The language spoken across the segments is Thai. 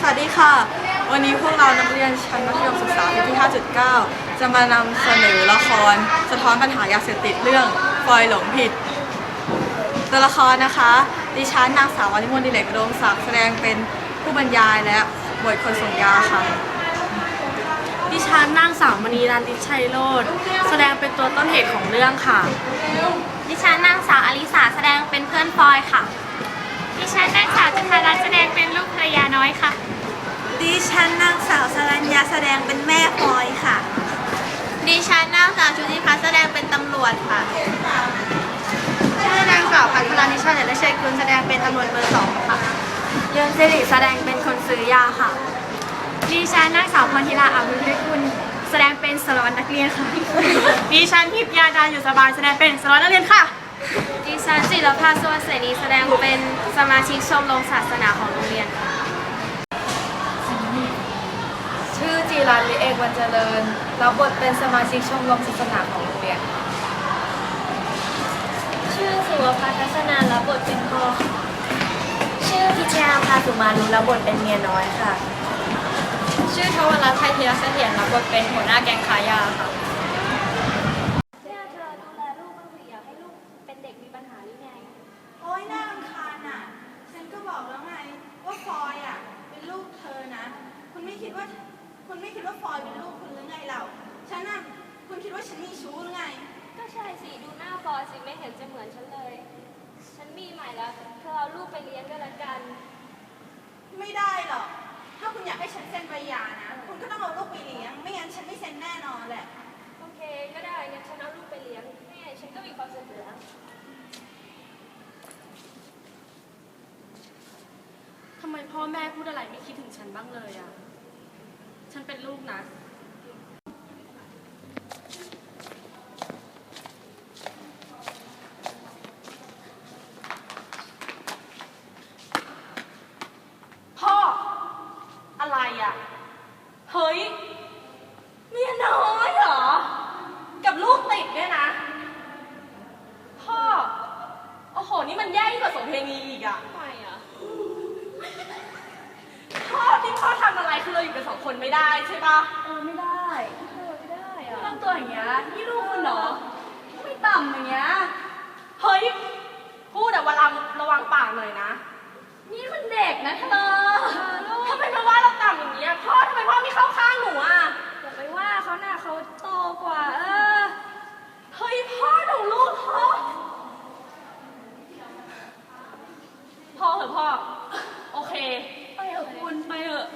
สวัสดีค่ะ วันนี้พวกเรานักเรียนชั้นมัธยมศึกษาปีที่ 5.9 จะมานำเสนอละคร สะท้อนปัญหายาเสพติดเรื่องฟอยหลงผิด ตัวละครนะคะ ดิฉันนางสาววณิมลดิเลกอุดมศักดิ์แสดงเป็นผู้บรรยายและบทคนส่งยาค่ะ ดิฉันนางสาวมณีรันติชัยโรธแสดงเป็นตัวต้นเหตุของเรื่องค่ะ ดิฉันนางสาวอลิสาแสดงเป็นเพื่อนฟอยค่ะ ดิฉันนางสาวจุธารัตน์แสดง เป็นลูกภรรยาน้อยค่ะ ดิฉันนางสาวสรัญญาแสดงเป็นแม่พลอยค่ะ ดิฉันนางสาวชุติพัฒน์แสดงเป็นตำรวจค่ะชื่อนางสาวพัทรานิชาเดชชัยกุลแสดงเป็นตำรวจเบอร์สองค่ะเรื่องสิริแสดงเป็นคนซื้อยาค่ะ ดิฉันนางสาวพรธิลาอาวุธพิกุลแสดงเป็นสารวัตรนักเรียนค่ะ ดิฉันทิพยาดาอยู่สบายแสดงเป็นสารวัตรนักเรียนค่ะ ดิฉันจิรภาสวัสดิ์เสนีแสดงเป็นสมาชิกชมรมศาสนาของโรงเรียนค่ะชื่อจีรันลิเอกวันเจริญรับบทเป็นสมาชิกชมรมศาสนาของโรงเรียนชื่อสุวพัฒทัศนารับบทเป็นพ่อชื่อพิชยาพาสุมารุรับบทเป็นเมียน้อยค่ะ ชื่อทวรัตน์ไทยเทียเสถียรรับบทเป็นหัวหน้าแก๊งขายยาค่ะ เนี่ยเธอดูแลลูกบ้างสิอยากให้ลูกเป็นเด็กมีปัญหาหรือไง โอ๊ยน่ารำคาญอะ ฉันก็บอกแล้วไง ว่าฟอยอะ เป็นลูกเธอนะ คุณไม่คิดว่า คุณไม่คิดว่าฟ อยเป็นลูกคุณหรือไงเราฉันน่ะคุณคิดว่าฉันมีชู้หรือไง ก็ใช่สิดูหน้าฟอยสิไม่เห็นจะเหมือนฉันเลย ฉันมีใหม่แล้วเธอเอาลูกไปเลี้ยงก็แล้วกัน ไม่ได้หรอก ถ้าคุณอยากให้ฉันเซ็นใบหย่านะ คุณก็ต้องเอาลูกไปเลี้ยง ไม่งั้นฉันไม่เซ็นแน่นอนแหละ โอเคก็ได้งั้นฉันเอาลูกไปเลี้ยงไม่งั้นฉันก็มีความสุขอยู่แล้วทำไมพ่อแม่พูดอะไรไม่คิดถึงฉันบ้างเลยอะ ฉันเป็นลูกนะ พ่อ อะไรอะ เฮ้ย เมียน้อยเหรอ กับลูกติดเนี่ยนะ พ่อ โอ้โห นี่มันแย่ยิ่งกว่าโสเพณีอีกอะ ทำไมอะ พ่อที่พ่อทำอะไรคือเราอยู่กันสองคน ไม่ได้ใช่ปะเออไม่ได้เออไม่ได้อะทำตัวอย่างเงี้ยนี่ลูกคุณเหรอ ไม่ต่ำอย่างเงี้ย เฮ้ย พูดแต่วันระระวังปากหน่อยนะ นี่มันเด็กนะเธอทำไมมาว่าเราต่ำอย่างเงี้ยพ่อทำไมพ่อไม่เข้าข้างหนูอะอย่าไปว่าเขาหน้าเขาโตกว่า เออ เฮ้ยพ่อหนูลูกพ่อพ่อเหอะพ่อ โอเค ไปเถอะคุณไปเถอะ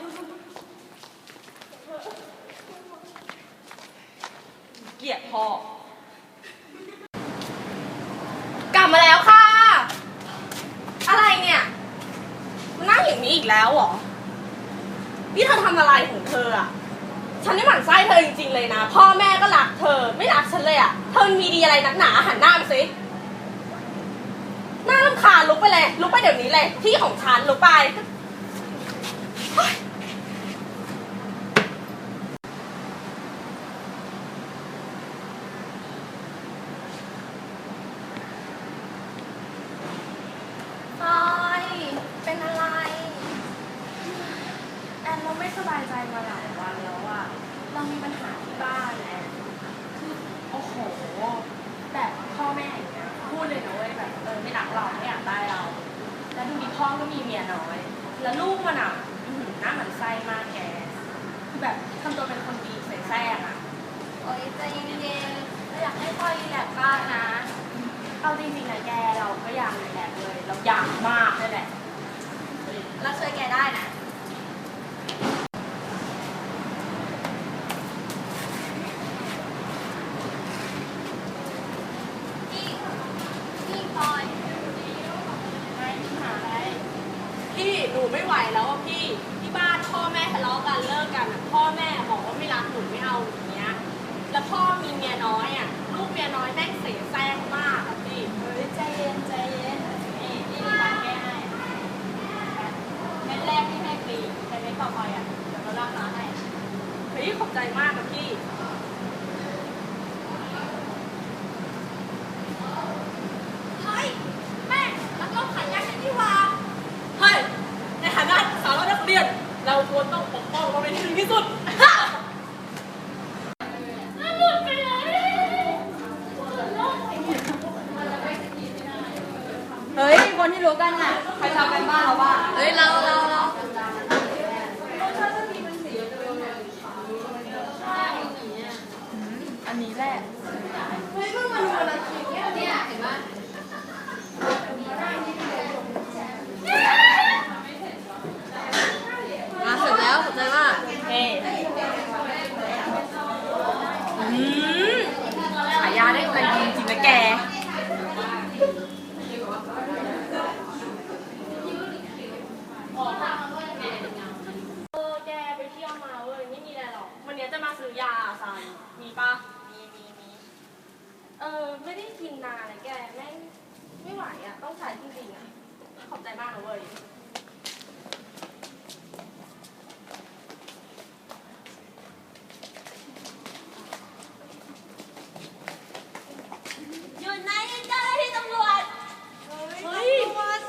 เกลียดพ่อ กลับมาแล้วค่ะ อะไรเนี่ยมานั่งอย่างนี้อีกแล้วเหรอ นี่เธอทำอะไรของเธออะฉันนี่หมั่นไส้เธอจริงๆเลยนะ พ่อแม่ก็รักเธอ ไม่รักฉันเลยอะเธอมีดีอะไรนักหนาหันหน้าไปสิหน้ารำคาญลุกไปเลย ลุกไปเดี๋ยวนี้เลย ที่ของฉันลุกไปเฮ้ย ฟอย เป็นอะไร แอนเราไม่สบายใจมาหลายวันแล้วอะเรามีปัญหาที่บ้านแอนคือโอ้โห แต่พ่อแม่อย่างเงี้ยพูดเลยนะเว้ยแบบเออไม่รักเราไม่อยากได้เรา แล้วดูดิพ่อก็มีเมียน้อย แล้วลูกมันอะอื้อหือหน้าเหมือนไส้มากแก คือ แบบทำตัวเป็นคนดีใส่แซ่งอะโอ๊ยใจเย็นๆเราอยากให้พ่อรีแลกซ์บ้างนะ เอาจริงๆนะแกเราก็อยากรีแลกซ์เลย เราอยากมากเลยแหละ เราช่วยแกได้นะ นี่ นี่ฟอย ไม่มีปัญหาอะไรพี่หนูไม่ไหวแล้วอะพี่ที่บ้านพ่อแม่ทะเลาะกันเลิกกันอะ พ่อแม่บอกว่าไม่รักหนูไม่เอาอย่างเงี้ย แล้วพ่อมีเมียน้อยอะลูกเมียน้อยแม่งเสียแซงมากอะพี่เฮ้ยใจเย็นใจเย็นนี่นี่มีการแก้ให้เม็ดแรกที่ให้ฟรีแต่เม็ดต่อไปอะเดี๋ยวเราลากร้านให้เฮ้ยขอบใจมากอะพี่ เฮ้ย แม่รักโลกขายยากันนี่หว่า เฮ้ยในฐานะสาวนักเรียนเรา ควรต้องปกป้องเขาเป็นที่สุด เฮ้ย คนที่รู้กันอะ ใครทำกันบ้านเราบ้างเฮ้ย เราเราเรา อันนี้แหละ มาเสร็จแล้วขอบใจมาก เฮ้อืมขายยาได้ใจดีจริงนะแก เออ แกไปเที่ยวมาเว้ย ไม่มีอะไรหรอก วันนี้จะมาซื้อยาซันมีปะมีมีมี เออ ไม่ได้กินนานเลยแก แม่งไม่ไหวอะ ต้องใช้จริงๆอะ ข อบใจมากนะเว้ย อยู่ไหนเจ้าหน้าที่ตำรวจ เฮ้ย พวก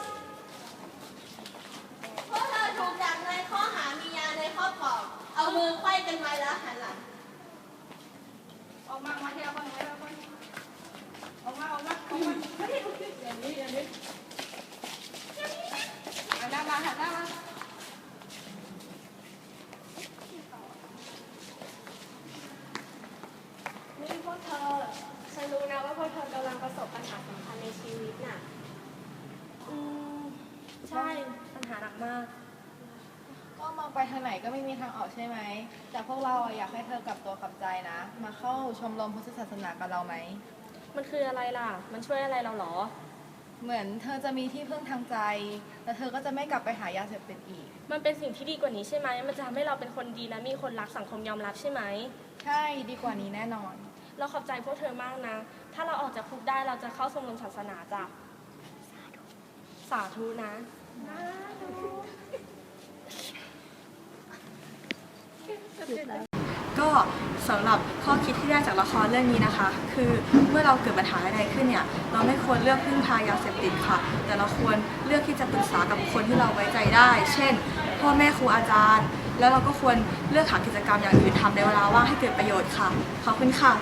เธอถูกจับในข้อหามียาในครอบครอง เอามือไขว้กันไว้แล้วหันหลัง ออกมาออกมาทีละคนทีละคนออกมาออกมาออกมาเฮ้ยอย่างนี้อย่างนี้หันหน้ามาหันหน้ามา นี่พวกเธอ ฉันรู้นะว่าพวกเธอกำลังประสบปัญหาสำคัญในชีวิตน่ะ อืม ใช่ปัญหาหนักมาก ก็มองไปทางไหนก็ไม่มีทางออกใช่ไหม แต่พวกเราอะอยากให้เธอกลับตัวกลับใจนะ มาเข้าชมรมพุทธศาสนากับเราไหม มันคืออะไรล่ะ มันช่วยอะไรเราเหรอ เหมือนเธอจะมีที่พึ่งทางใจ แต่เธอก็จะไม่กลับไปหายาเสพติดอีก มันเป็นสิ่งที่ดีกว่านี้ใช่ไหม มันจะทำให้เราเป็นคนดีและมีคนรักสังคมยอมรับใช่ไหม ใช่ดีกว่านี้แน่นอน เราขอบใจพวกเธอมากนะ ถ้าเราออกจากคุกได้เราจะเข้าชมรมศาสนาจ้ะ สาธุนะ ก็สำหรับข้อคิดที่ได้จากละครเรื่องนี้นะคะ คือเมื่อเราเกิดปัญหาใดๆขึ้นเนี่ย เราไม่ควรเลือกพึ่งพายาเสพติดค่ะ แต่เราควรเลือกที่จะปรึกษากับคนที่เราไว้ใจได้ เช่น พ่อแม่ครูอาจารย์ แล้วเราก็ควรเลือกหากิจกรรมอย่างอื่นทำในเวลาว่างให้เกิดประโยชน์ค่ะ ขอบคุณค่ะ